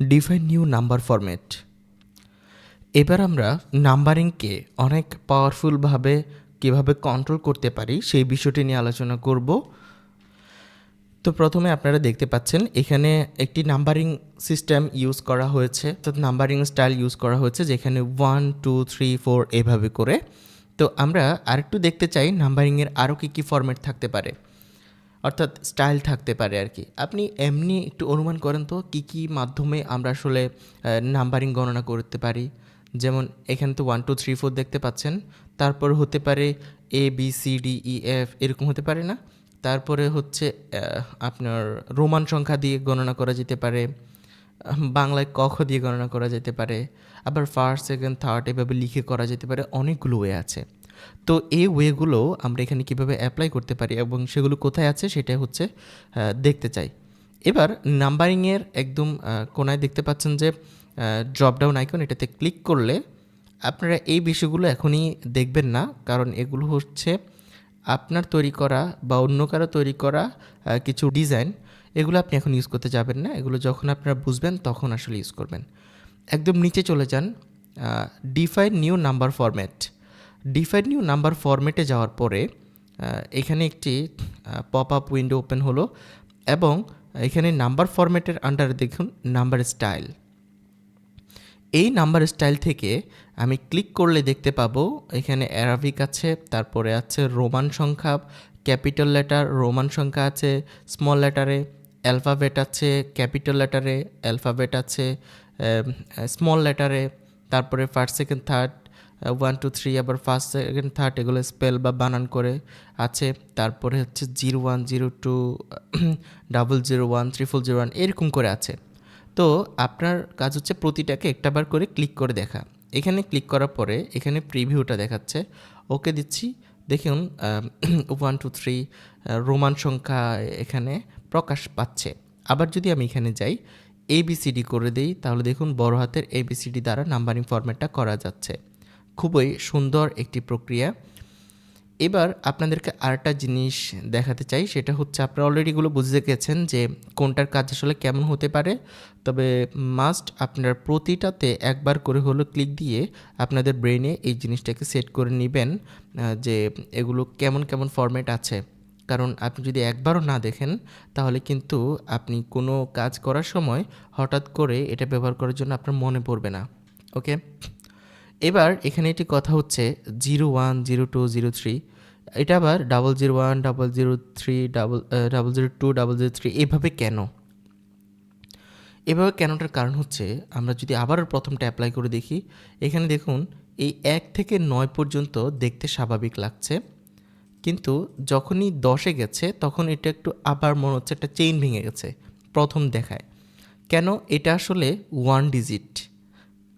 Define new number format এবার আমরা নাম্বারিংকে অনেক পাওয়ারফুলভাবে কীভাবে কন্ট্রোল করতে পারি সেই বিষয়টি নিয়ে আলোচনা করব। তো প্রথমে আপনারা দেখতে পাচ্ছেন এখানে একটি নাম্বারিং সিস্টেম ইউজ করা হয়েছে। অর্থাৎ নাম্বারিং স্টাইল ইউজ করা হয়েছে যেখানে ওয়ান টু থ্রি ফোর এভাবে করে। তো আমরা আরেকটু দেখতে চাই নাম্বারিংয়ের আরও কী কী ফরম্যাট থাকতে পারে। অর্থাৎ স্টাইল থাকতে পারে আর কি। আপনি এমনি একটু অনুমান করেন তো, কী কী মাধ্যমে আমরা আসলে নাম্বারিং গণনা করতে পারি? যেমন এখানে তো ওয়ান টু থ্রি ফোর দেখতে পাচ্ছেন। তারপর হতে পারে A B C D E F এরকম হতে পারে না? তারপরে হচ্ছে আপনার রোমান সংখ্যা দিয়ে গণনা করা যেতে পারে। বাংলায় কখ দিয়ে গণনা করা যেতে পারে। আবার ফার্স্ট সেকেন্ড থার্ড এভাবে লিখে করা যেতে পারে। অনেকগুলো ওয়ে আছে। তো এই ওয়েগুলো আমরা এখানে কীভাবে অ্যাপ্লাই করতে পারি এবং সেগুলো কোথায় আছে সেটা হচ্ছে দেখতে চাই। এবার নাম্বারিংয়ের একদম কোনায় দেখতে পাচ্ছেন যে ড্রপডাউন আইকন এটাতে ক্লিক করলে আপনারা এই বিষয়গুলো এখনই দেখবেন না, কারণ এগুলো হচ্ছে আপনার তৈরি করা বা অন্য কারও তৈরি করা কিছু ডিজাইন এগুলো আপনি এখন ইউজ করতে যাবেন না, এগুলো যখন আপনারা বুঝবেন তখন আসলে ইউজ করবেন। একদম নিচে চলে যান define new number format define new number ফরম্যাটে যাওয়ার পরে এখানে একটি পপ আপ উইন্ডো ওপেন হলো এবং এখানে নাম্বার ফরম্যাটের আন্ডারে দেখুন নাম্বার স্টাইল। এই নাম্বার স্টাইল থেকে আমি ক্লিক করলে দেখতে পাবো এখানে অ্যারাবিক আছে, তারপরে আছে রোমান সংখ্যা ক্যাপিটাল লেটার রোমান সংখ্যা আছে স্মল লেটারে অ্যালফাবেট আছে ক্যাপিটাল লেটারে অ্যালফাবেট আছে স্মল লেটারে তারপরে first second third one two three আবার ফার্স্ট সেকেন্ড থার্ড এগুলো স্পেল বা বানান করে আছে। তারপরে হচ্ছে zero one zero two double zero one triple zero one এরকম করে আছে। তো আপনার কাজ হচ্ছে প্রতিটাকে একটাবার করে ক্লিক করে দেখা। এখানে ক্লিক করার পরে এখানে প্রিভিউটা দেখাচ্ছে। ওকে দিচ্ছি। দেখুন ওয়ান টু থ্রি রোমান সংখ্যা এখানে প্রকাশ পাচ্ছে। আবার যদি আমি এখানে যাই এবিসিডি করে দিই, তাহলে দেখুন বড় হাতের এবিসিডি দ্বারা নাম্বারিং ফরম্যাটটা করা যাচ্ছে। খুবই সুন্দর একটি প্রক্রিয়া। এবার আপনাদেরকে আরেকটা জিনিস দেখাতে চাই, সেটা হচ্ছে আপনারা অলরেডি এগুলো বুঝতে গেছেন যে কোনটার কাজ আসলে কেমন হতে পারে। তবে মাস্ট আপনার প্রতিটাতে একবার করে হলো ক্লিক দিয়ে আপনাদের ব্রেনে এই জিনিসটাকে সেট করে নেবেন যে এগুলো কেমন কেমন ফরম্যাট আছে। কারণ আপনি যদি একবারও না দেখেন, তাহলে কিন্তু আপনি কোনো কাজ করার সময় হঠাৎ করে এটা ব্যবহার করার জন্য আপনার মনে পড়বে না। ওকে এবার এখানে একটি কথা হচ্ছে zero one, zero two, zero three. এটা আবার double zero one, double zero three, double double zero two, double zero three, এভাবে কেন? এভাবে কেনটার কারণ হচ্ছে আমরা যদি আবার প্রথমটা অ্যাপ্লাই করে দেখি, এখানে দেখুন এই এক থেকে নয় পর্যন্ত দেখতে স্বাভাবিক লাগছে। কিন্তু যখনই দশে গেছে, তখন এটা একটু আবার মনে হচ্ছে একটা চেইন ভেঙে গেছে প্রথম দেখায়। কেন? এটা আসলে ওয়ান ডিজিট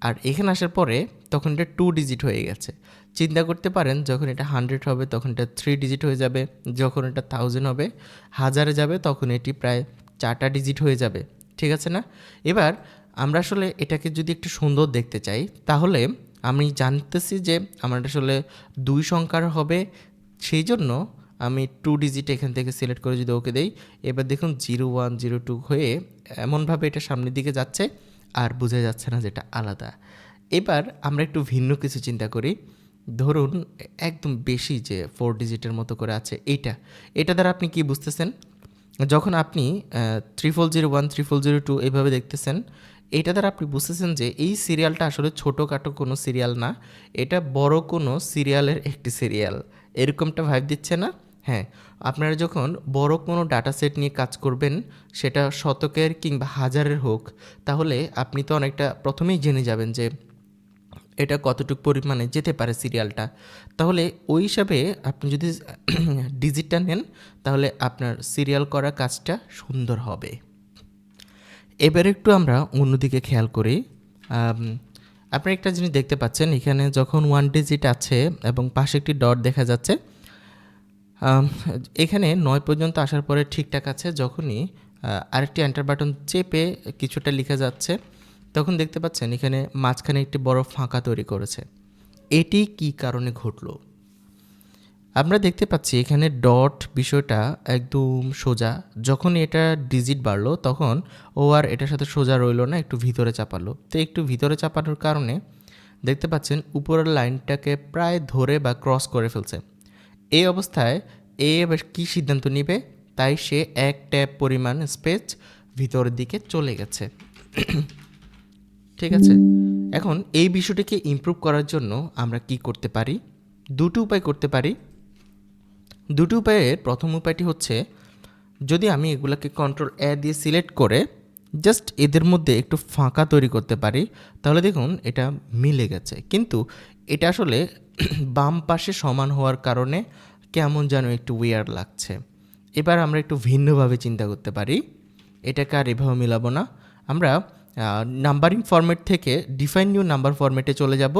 আর এখানে আসার পরে তখন এটা টু ডিজিট হয়ে গেছে। চিন্তা করতে পারেন, যখন এটা হান্ড্রেড হবে, তখন এটা থ্রি ডিজিট হয়ে যাবে। যখন এটা থাউজেন্ড হবে, হাজারে যাবে, তখন এটি প্রায় চারটা ডিজিট হয়ে যাবে। ঠিক আছে না? এবার আমরা আসলে এটাকে যদি একটু সুন্দর দেখতে চাই, তাহলে আমি জানতেছি যে আমার আসলে দুই সংখ্যার হবে, সেই জন্য আমি টু ডিজিট এখান থেকে সিলেক্ট করে যদি ওকে দেই, এবার দেখুন জিরো ওয়ান জিরো টু হয়ে এমনভাবে এটা সামনের দিকে যাচ্ছে, আর বোঝা যাচ্ছে না যেটা আলাদা। এবার আমরা একটু ভিন্ন কিছু চিন্তা করি। ধরুন, একদম বেশি যে ফোর ডিজিটের মতো করে আছে, এইটা। এটা দ্বারা আপনি কি বুঝতেছেন? যখন আপনি triple zero one triple zero two এইভাবে দেখতেছেন এটা দ্বারা আপনি বুঝতেছেন যে এই সিরিয়ালটা আসলে ছোটোখাটো কোনো সিরিয়াল না, এটা বড় কোনো সিরিয়ালের একটি সিরিয়াল এরকমটা ভাইব দিচ্ছে না? হ্যাঁ। আপনারা যখন বড় কোনো ডাটা সেট নিয়ে কাজ করবেন, সেটা শতকের কিংবা হাজারের হোক, তাহলে আপনি তো অনেকটা প্রথমেই জেনে যাবেন যে এটা কতটুকু পরিমাণে যেতে পারে সিরিয়ালটা। তাহলে ওই হিসাবে আপনি যদি ডিজিটটা নেন তাহলে আপনার সিরিয়াল করা কাজটা সুন্দর হবে। এবার একটু আমরা অন্যদিকে খেয়াল করি। আম, আপনারা একটা জিনিস দেখতে পাচ্ছেন এখানে যখন ওয়ান ডিজিট আছে এবং পাশে একটি ডট দেখা যাচ্ছে এখানে নয় পর্যন্ত আসার পরে ঠিকঠাক আছে যখনই আরেকটি এন্টার বাটন চেপে কিছুটা লিখে যাচ্ছে তখন দেখতে পাচ্ছেন এখানে মাঝখানে একটি বড় ফাঁকা তৈরি করেছে। এটি কি কারণে ঘটলো? আমরা দেখতে পাচ্ছি এখানে ডট বিষয়টা একদম সোজা। যখন এটা ডিজিট বাড়লো, তখন ও আর এটার সাথে সোজা রইল না, একটু ভিতরে চাপালো। তো একটু ভিতরে চাপানোর কারণে দেখতে পাচ্ছেন উপরের লাইনটাকে প্রায় ধরে বা ক্রস করে ফেলছে। এই অবস্থায় এ এবার কী সিদ্ধান্ত নেবে? তাই সে এক ট্যাপ পরিমাণ স্পেস ভিতরের দিকে চলে গেছে। ঠিক আছে? এখন এই বিষয়টিকে ইমপ্রুভ করার জন্য আমরা কি করতে পারি? দুটো উপায় করতে পারি। দুটো উপায়ের প্রথম উপায়টি হচ্ছে, যদি আমি এগুলোকে কন্ট্রোল এ দিয়ে সিলেক্ট করে জাস্ট এদের মধ্যে একটু ফাঁকা তৈরি করতে পারি, তাহলে দেখুন এটা মিলে গেছে। কিন্তু এটা আসলে বাম পাশে সমান হওয়ার কারণে কেমন যেন একটু উইয়ার লাগছে। এবার আমরা একটু ভিন্নভাবে চিন্তা করতে পারি। এটাকে আর এভাবে মিলাবো না। আমরা নাম্বারিং ফরম্যাট থেকে ডিফাইন নিউ নাম্বার ফরম্যাটে চলে যাব।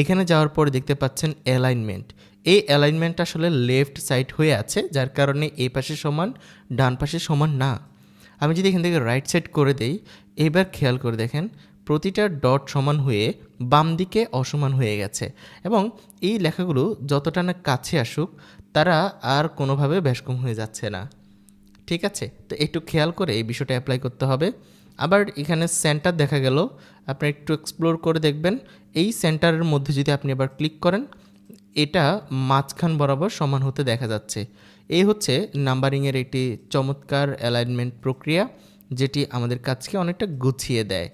এখানে যাওয়ার পরে দেখতে পাচ্ছেন অ্যালাইনমেন্ট এই অ্যালাইনমেন্ট আসলে লেফট সাইড হয়ে আছে, যার কারণে এই পাশে সমান, ডান পাশে সমান না। আমি যদি এখান থেকে রাইট সাইড করে দেই, এবার খেয়াল করে দেখেন, প্রতিটা ডট সমান হয়ে বাম দিকে অসমান হয়ে গেছে। এবং এই লেখাগুলো যতটা না কাছে আসুক, তারা আর কোনোভাবে ব্যাসকম হয়ে যাচ্ছে না। ঠিক আছে? তো একটু খেয়াল করে এই বিষয়টা অ্যাপ্লাই করতে হবে। আবার এখানে সেন্টার দেখা গেল। আপনি একটু এক্সপ্লোর করে দেখবেন। এই সেন্টারের মধ্যে যদি আপনি আবার ক্লিক করেন, এটা মাঝখান বরাবর সমান হতে দেখা যাচ্ছে। এই হচ্ছে নাম্বারিংয়ের একটি চমৎকার অ্যালাইনমেন্ট প্রক্রিয়া, যেটি আমাদের কাজকে অনেকটা গুছিয়ে দেয়।